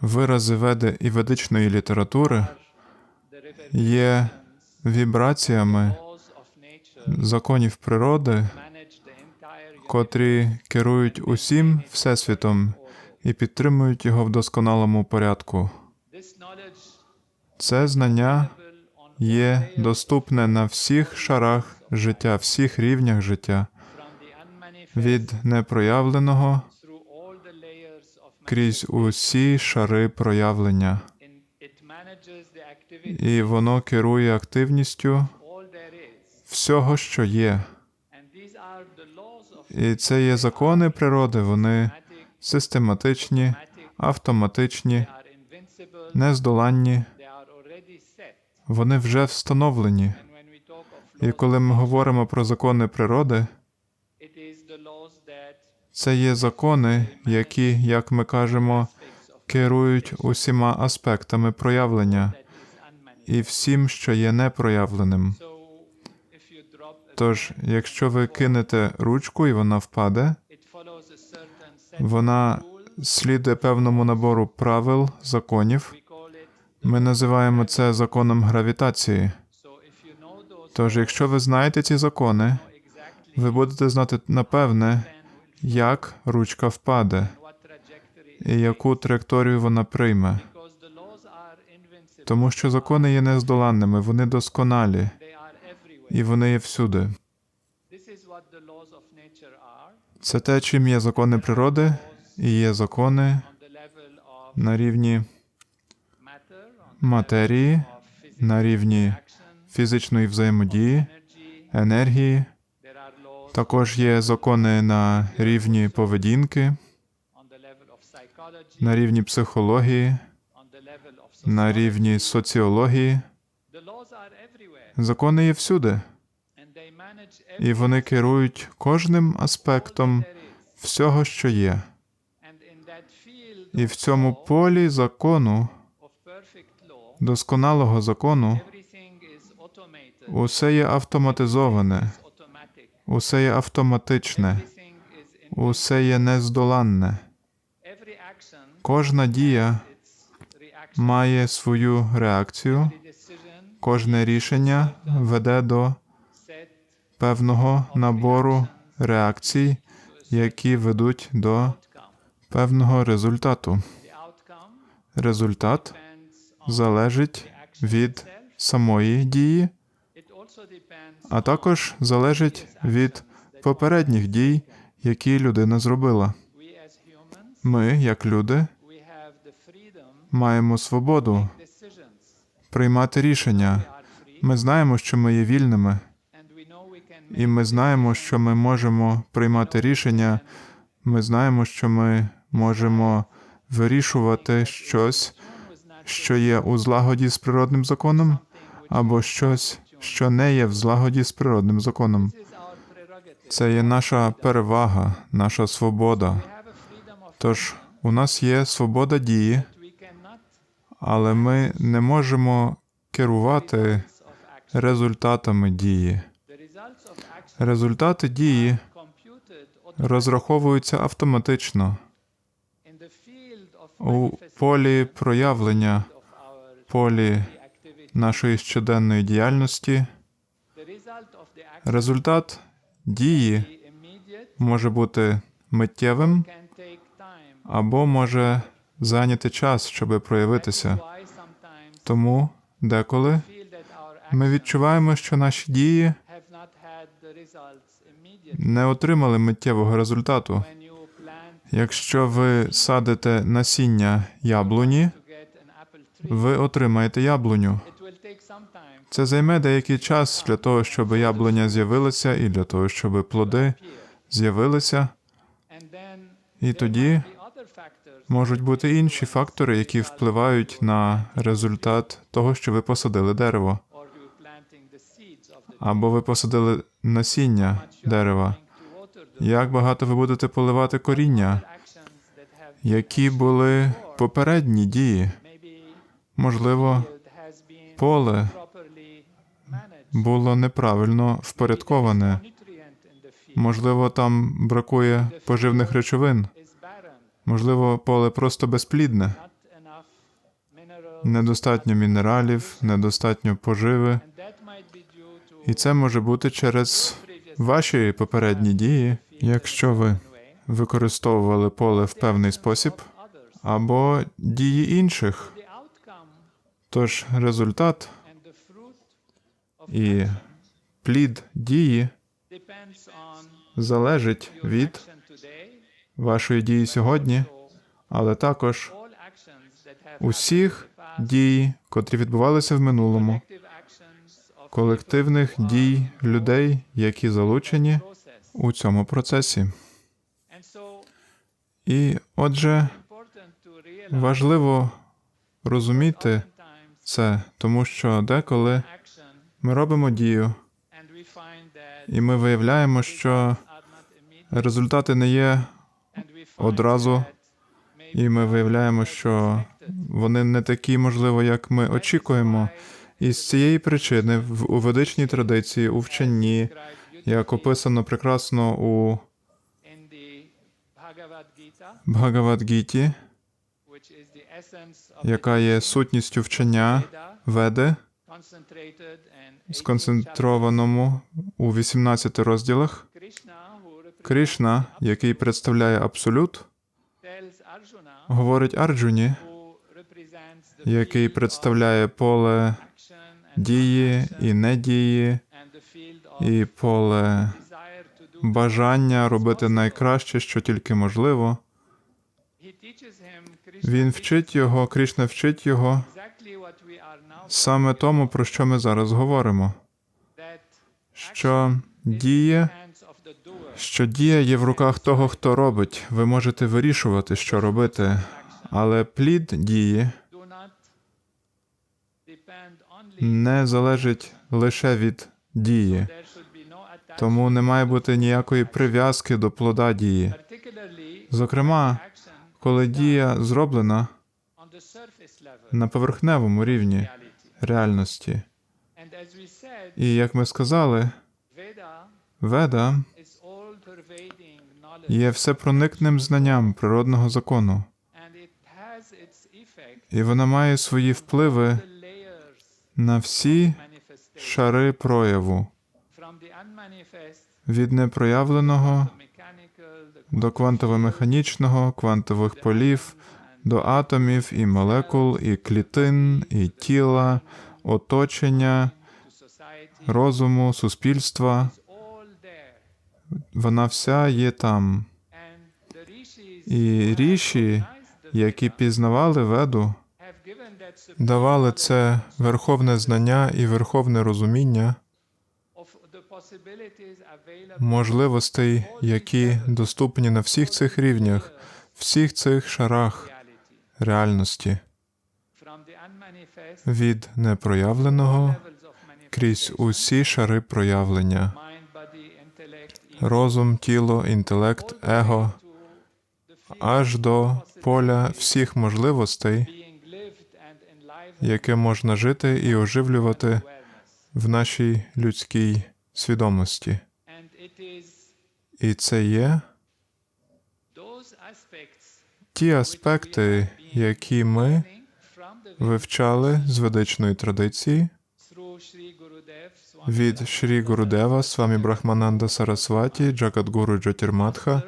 Вирази веди і ведичної літератури є вібраціями законів природи, котрі керують усім всесвітом і підтримують його в досконалому порядку. Це знання є доступне на всіх шарах життя, всіх рівнях життя, від непроявленого крізь усі шари проявлення, і воно керує активністю всього, що є. І це є закони природи, вони систематичні, автоматичні, нездоланні, вони вже встановлені. І коли ми говоримо про закони природи, це є закони, які, як ми кажемо, керують усіма аспектами проявлення і всім, що є непроявленим. Тож, якщо ви кинете ручку і вона впаде, вона слідує певному набору правил, законів. Ми називаємо це законом гравітації. Тож, якщо ви знаєте ці закони, ви будете знати напевне, як ручка впаде і яку траєкторію вона прийме. Тому що закони є нездоланними, вони досконалі і вони є всюди. Це те, чим є закони природи, і є закони на рівні матерії, на рівні фізичної взаємодії, енергії. Також є закони на рівні поведінки, на рівні психології, на рівні соціології. Закони є всюди, і вони керують кожним аспектом всього, що є. І в цьому полі закону, досконалого закону, усе є автоматизоване, усе є автоматичне, усе є нездоланне. Кожна дія має свою реакцію, кожне рішення веде до певного набору реакцій, які ведуть до певного результату. Результат залежить від самої дії, а також залежить від попередніх дій, які людина зробила. Ми, як люди, маємо свободу приймати рішення. Ми знаємо, що ми є вільними, і ми знаємо, що ми можемо приймати рішення. Ми знаємо, що ми можемо вирішувати щось, що є у злагоді з природним законом, або щось, що не є в злагоді з природним законом. Це є наша перевага, наша свобода. Тож у нас є свобода дії, але ми не можемо керувати результатами дії. Результати дії розраховуються автоматично у полі проявлення, полі нашої щоденної діяльності. Результат дії може бути миттєвим або може зайняти час, щоб проявитися. Тому деколи ми відчуваємо, що наші дії не отримали миттєвого результату. Якщо ви садите насіння яблуні, ви отримаєте яблуню. Це займе деякий час для того, щоб яблуня з'явилася, і для того, щоб плоди з'явилися. І тоді можуть бути інші фактори, які впливають на результат того, що ви посадили дерево, або ви посадили насіння дерева. Як багато ви будете поливати коріння? Які були попередні дії? Можливо, поле було неправильно впорядковане. Можливо, там бракує поживних речовин. Можливо, поле просто безплідне. недостатньо мінералів, недостатньо поживи. І це може бути через ваші попередні дії, якщо ви використовували поле в певний спосіб, або дії інших. Тож результат і плід дії залежить від вашої дії сьогодні, але також усіх дій, котрі відбувалися в минулому, колективних дій людей, які залучені у цьому процесі. І отже, важливо розуміти це, тому що деколи ми робимо дію, і ми виявляємо, що результати не є одразу, і ми виявляємо, що вони не такі, можливо, як ми очікуємо. І з цієї причини в у ведичній традиції, у вченні, як описано прекрасно у Бхагавадгіті, яка є сутністю вчення Веди, concentrated and 18 сконцентрованому у 18 розділах. Кришна, який представляє абсолют, говорить Арджуні, який представляє поле дії і недії, і поле бажання робити найкраще, що тільки можливо. Він вчить його, Кришна вчить його саме тому, про що ми зараз говоримо. Що doer що дія є в руках того, хто робить. Ви можете вирішувати, що робити, але плід дії не залежить лише від дії, тому не має бути ніякої прив'язки до плода дії. Зокрема, коли дія зроблена на поверхневому рівні реальності. І як ми сказали, веда є всепроникним знанням природного закону, і вона має свої впливи на всі шари прояву від непроявленого до квантово-механічного, квантових полів, до атомів і молекул, і клітин, і тіла, оточення, розуму, суспільства. Вона вся є там. І ріші, які пізнавали веду, давали це верховне знання і верховне розуміння можливостей, які доступні на всіх цих рівнях, всіх цих шарах реальності, від непроявленого крізь усі шари проявлення, розум, тіло, інтелект, его, аж до поля всіх можливостей, яке можна жити і оживлювати в нашій людській свідомості. І це є ті аспекти, які ми вивчали з ведичної традиції від Шрі Гурудева, Свамі Брахмананда Сарасваті, Джагадгуру Джотірматха,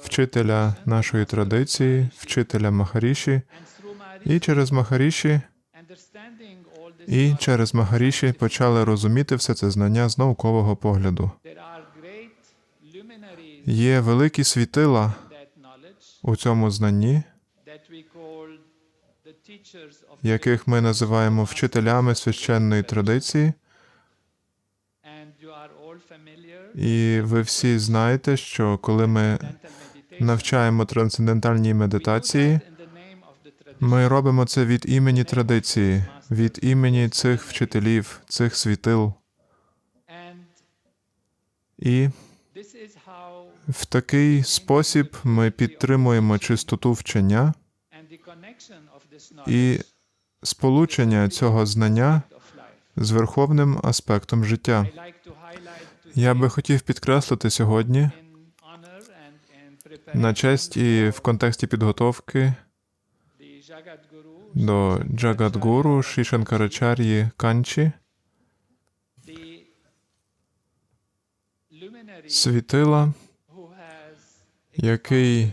вчителя нашої традиції, вчителя Махаріші, і через Махаріші, і через Махаріші почали розуміти все це знання з наукового погляду. Є великі світила у цьому знанні, яких ми називаємо вчителями священної традиції, і ви всі знаєте, що коли ми навчаємо трансцендентальній медитації, ми робимо це від імені традиції, від імені цих вчителів, цих світил. І в такий спосіб ми підтримуємо чистоту вчення і сполучення цього знання з верховним аспектом життя. Я би хотів підкреслити сьогодні на честь і в контексті підготовки до Джагадгуру Шішанкарачар'ї Канчі, світила, який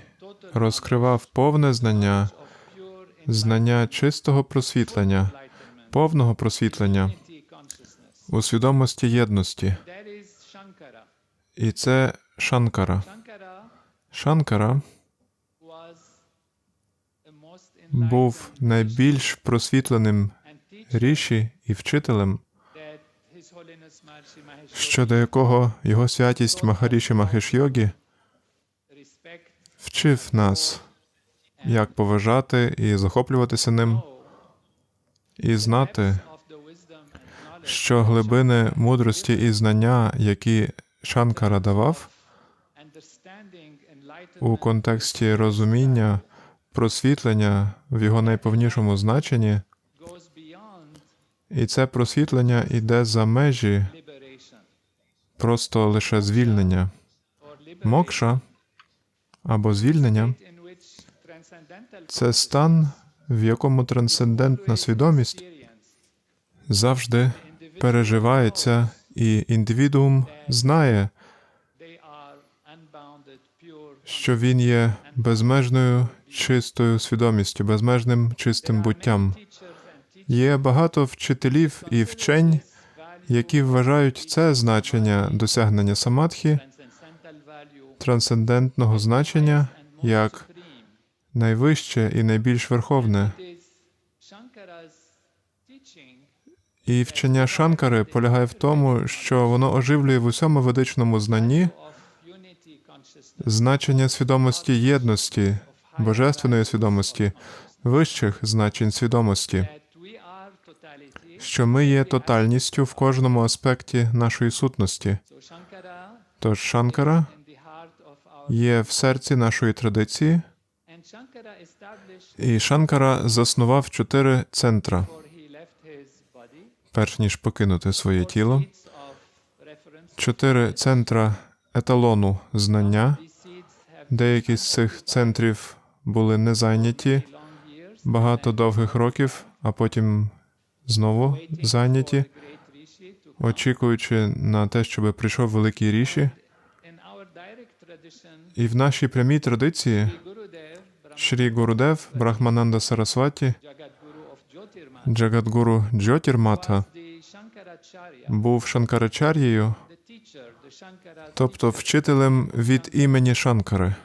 розкривав повне знання, знання чистого просвітлення, повного просвітлення у свідомості єдності. І це Шанкара. Шанкара був найбільш просвітленим ріші і вчителем, щодо якого його святість Махаріші Махеш Йогі вчив нас, як поважати і захоплюватися ним, і знати, що глибини мудрості і знання, які Шанкара давав у контексті розуміння, просвітлення в його найповнішому значенні, і це просвітлення йде за межі просто лише звільнення. Мокша або звільнення це стан, в якому трансцендентна свідомість завжди переживається, і індивідуум знає, що він є безмежною чистою свідомістю, безмежним чистим буттям. Є багато вчителів і вчень, які вважають це значення досягнення самадхі, трансцендентного значення як найвище і найбільш верховне. І вчення Шанкари полягає в тому, що воно оживлює в усьому ведичному знанні значення свідомості єдності, божественної свідомості, вищих значень свідомості, що ми є тотальністю в кожному аспекті нашої сутності. Тож Шанкара є в серці нашої традиції, і Шанкара заснував чотири центра, перш ніж покинути своє тіло, чотири центра еталону знання. Деякі з цих центрів були не зайняті багато довгих років, а потім знову зайняті, очікуючи на те, щоб прийшов великий ріші. І в нашій прямій традиції Шрі Гурудев Брахмананда Сарасваті, Джагадгуру Джотірмата, був Шанкарачар'єю, тобто вчителем від імені Шанкари.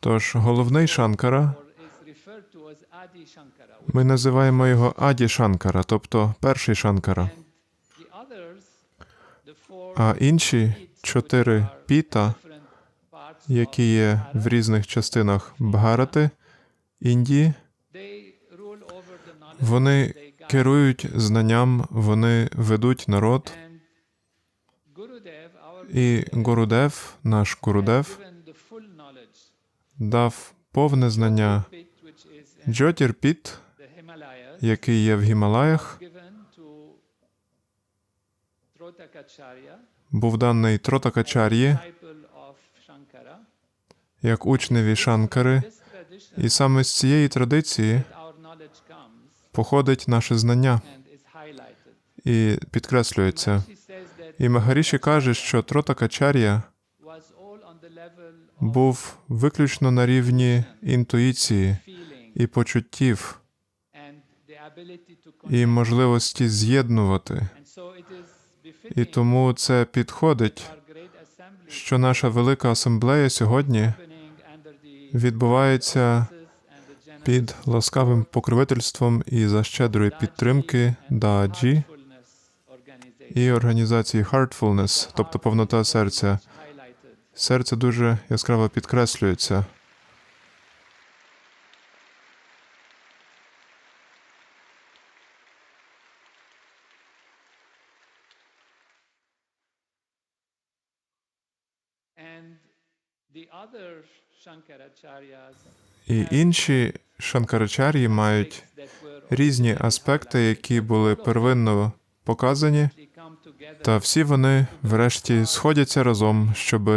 Тож головний Шанкара, ми називаємо його Аді Шанкара, тобто перший Шанкара. А інші чотири піта, які є в різних частинах Бхарати, Індії, вони керують знанням, вони ведуть народ. І Гурудев, наш Гурудев, дав повне знання bit which Джотір Піт, який є в Гімалаях, був даний Тротакачар'ї як учневі Шанкари, і саме з цієї традиції походить наше знання і підкреслюється. І Магаріші каже, що Тротакачар'я був виключно на рівні інтуїції і почуттів, і можливості з'єднувати. І тому це підходить, що наша велика асамблея сьогодні відбувається під ласкавим покровительством і за щедрої підтримки Дааджі і організації Heartfulness, тобто повнота серця. Серце дуже яскраво підкреслюється. І інші шанкарачар'ї мають різні аспекти, які були первинно показані, та всі вони врешті сходяться разом, щоб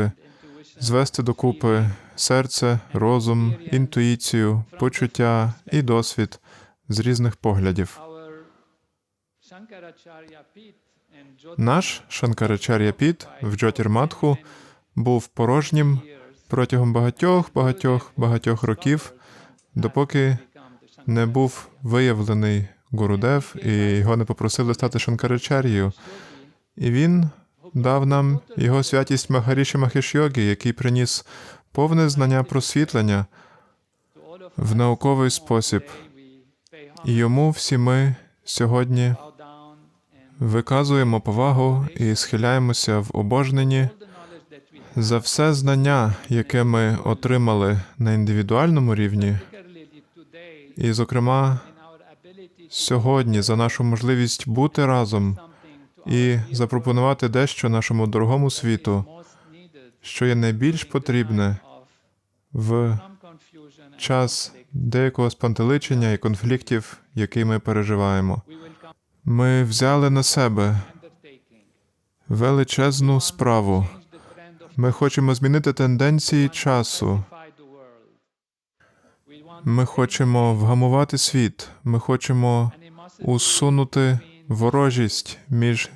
звести докупи серце, розум, інтуїцію, почуття і досвід з різних поглядів. Наш Шанкарачар'я Піт в Джотірматху був порожнім протягом багатьох, багатьох, багатьох років, допоки не був виявлений Гурудев і його не попросили стати Шанкарачар'єю. І він дав нам його святість Махаріші Махеш-йоги, який приніс повне знання просвітлення в науковий спосіб. І йому всі ми сьогодні виказуємо повагу і схиляємося в обожненні за все знання, яке ми отримали на індивідуальному рівні, і, зокрема, сьогодні за нашу можливість бути разом і запропонувати дещо нашому дорогому світу, що є найбільш потрібне в час деякого спантеличення і конфліктів, який ми переживаємо. Ми взяли на себе величезну справу. Ми хочемо змінити тенденції часу. Ми хочемо вгамувати світ. Ми хочемо усунути ворожість між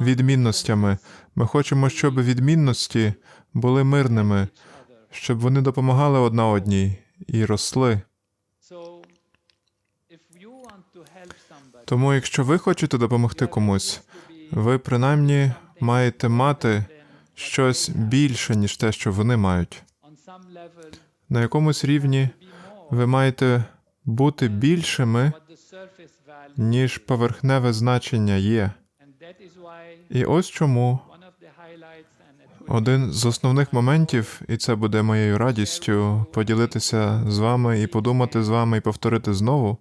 відмінностями. Ми хочемо, щоб відмінності були мирними, щоб вони допомагали одна одній і росли. Тому, якщо ви хочете допомогти комусь, ви принаймні маєте мати щось більше, ніж те, що вони мають. На якомусь рівні ви маєте бути більшими, ніж поверхневе значення є. І ось чому один з основних моментів, і це буде моєю радістю поділитися з вами і подумати з вами і повторити знову.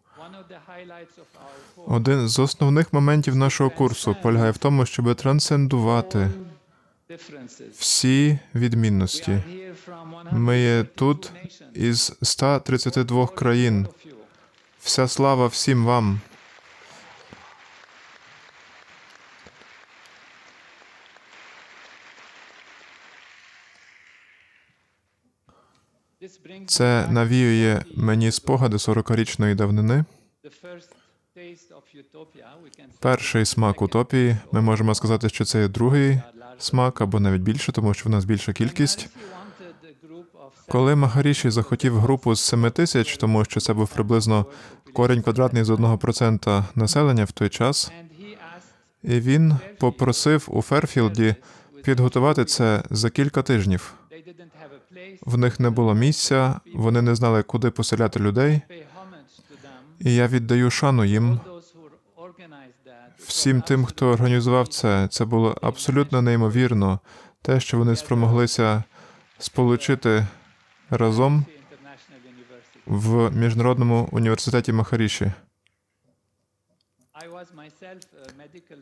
Один з основних моментів нашого курсу полягає в тому, щоб трансцендувати всі відмінності. Ми є тут із 132 країн. Вся слава всім вам. Це навіює мені спогади 40-річної давнини. Перший смак утопії. Ми можемо сказати, що це є другий смак або навіть більше, тому що в нас більша кількість. Коли Махаріші захотів групу з 7 тисяч, тому що це був приблизно корінь квадратний з 1% населення в той час, і він попросив у Ферфілді підготувати це за кілька тижнів. В них не було місця, вони не знали, куди поселяти людей, і я віддаю шану їм. Всім тим, хто організував це, це було абсолютно неймовірно. Те, що вони спромоглися сполучити разом в міжнародному університеті Махаріші.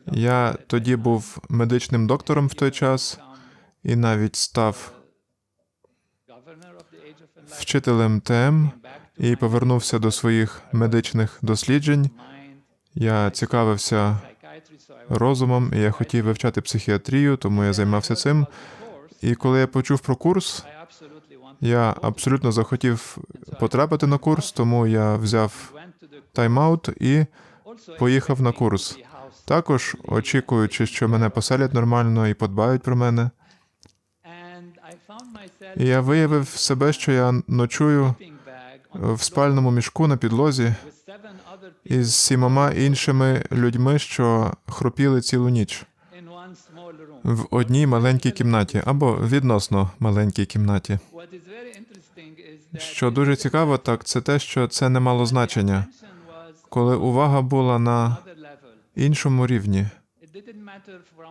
Я тоді був медичним доктором в той час і навіть став вчителем ТМ і повернувся до своїх медичних досліджень. Я цікавився розумом, і я хотів вивчати психіатрію, тому я займався цим. І коли я почув про курс, я абсолютно захотів потрапити на курс, тому я взяв тайм-аут і поїхав на курс. Також очікуючи, що мене поселять нормально і подбають про мене. І я виявив себе, що я ночую в спальному мішку на підлозі із сімома іншими людьми, що хропіли цілу ніч в одній маленькій кімнаті або відносно маленькій кімнаті. Що дуже цікаво, так це те, що це не мало значення, коли увага була на іншому рівні.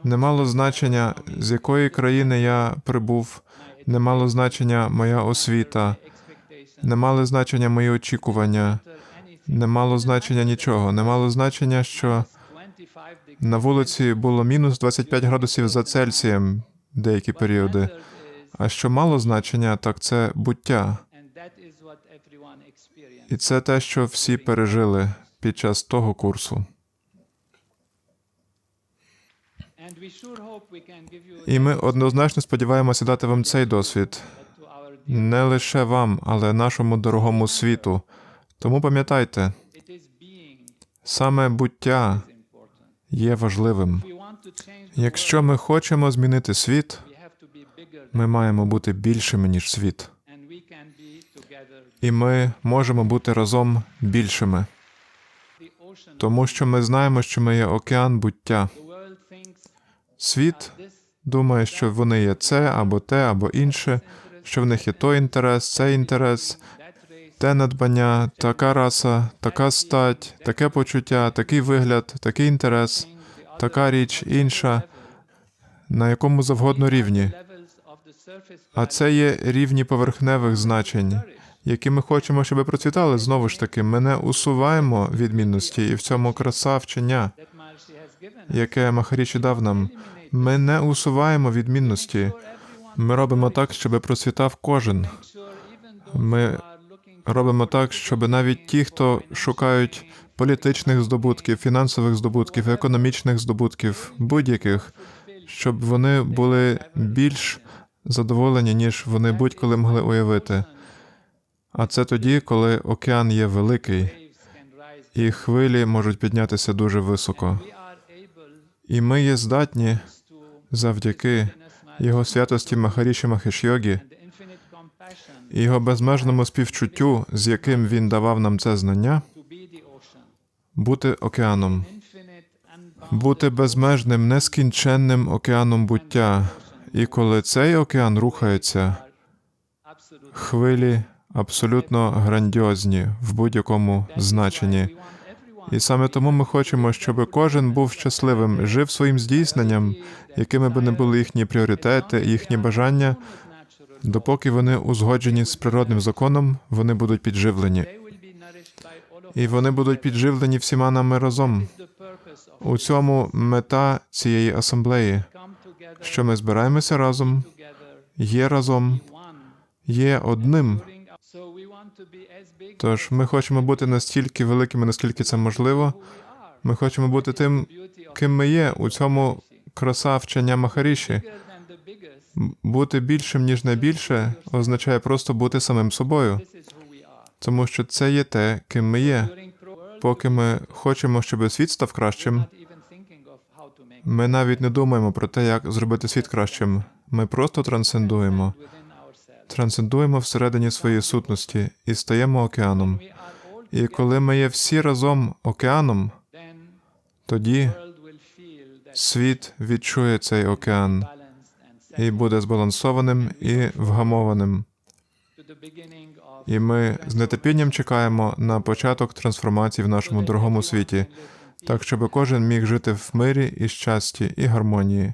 Не мало значення, з якої країни я прибув, не мало значення моя освіта, не мали значення мої очікування, не мало значення нічого, не мало значення, що на вулиці було мінус 25 градусів за Цельсієм деякі періоди. А що мало значення, так це буття. І це те, що всі пережили під час того курсу. І ми однозначно сподіваємося дати вам цей досвід не лише вам, але нашому дорогому світу. Тому пам'ятайте, саме буття є важливим. Якщо ми хочемо змінити світ, ми маємо бути більшими, ніж світ. І ми можемо бути разом більшими, тому що ми знаємо, що ми є океан буття. Світ думає, що вони є це або те, або інше, що в них є той інтерес, цей інтерес, те надбання, така раса, така стать, таке почуття, такий вигляд, такий інтерес, така річ, інша, на якому завгодно рівні. А це є рівні поверхневих значень, які ми хочемо, щоб процвітали. Знову ж таки, ми не усуваємо відмінності, і в цьому краса вчення, яке Махаріші дав нам. Ми не усуваємо відмінності. Ми робимо так, щоб процвітав кожен. Ми робимо так, щоб навіть ті, хто шукають політичних здобутків, фінансових здобутків, економічних здобутків, будь-яких, щоб вони були більш задоволені, ніж вони будь-коли могли уявити. А це тоді, коли океан є великий, і хвилі можуть піднятися дуже високо. І ми є здатні завдяки його святості Махаріші Махешйогі, і його безмежному співчуттю, з яким він давав нам це знання, бути океаном. бути безмежним, нескінченним океаном буття. І коли цей океан рухається, хвилі абсолютно грандіозні в будь-якому значенні. І саме тому ми хочемо, щоб кожен був щасливим, жив своїм здійсненням, якими би не були їхні пріоритети, їхні бажання. Допоки вони узгоджені з природним законом, вони будуть підживлені. І вони будуть підживлені всіма нами разом. У цьому мета цієї асамблеї, що ми збираємося разом, є разом, є одним. Тож ми хочемо бути настільки великими, наскільки це можливо. Ми хочемо бути тим, ким ми є. У цьому краса вчення Махаріші. Бути більшим, ніж найбільше, означає просто бути самим собою, тому що це є те, ким ми є. Поки ми хочемо, щоб світ став кращим, ми навіть не думаємо про те, як зробити світ кращим. Ми просто трансцендуємо, трансцендуємо всередині своєї сутності і стаємо океаном. І коли ми є всі разом океаном, тоді світ відчує цей океан і буде збалансованим і вгамованим. І ми з нетерпінням чекаємо на початок трансформації в нашому дорогому світі, так щоб кожен міг жити в мирі і щасті і гармонії.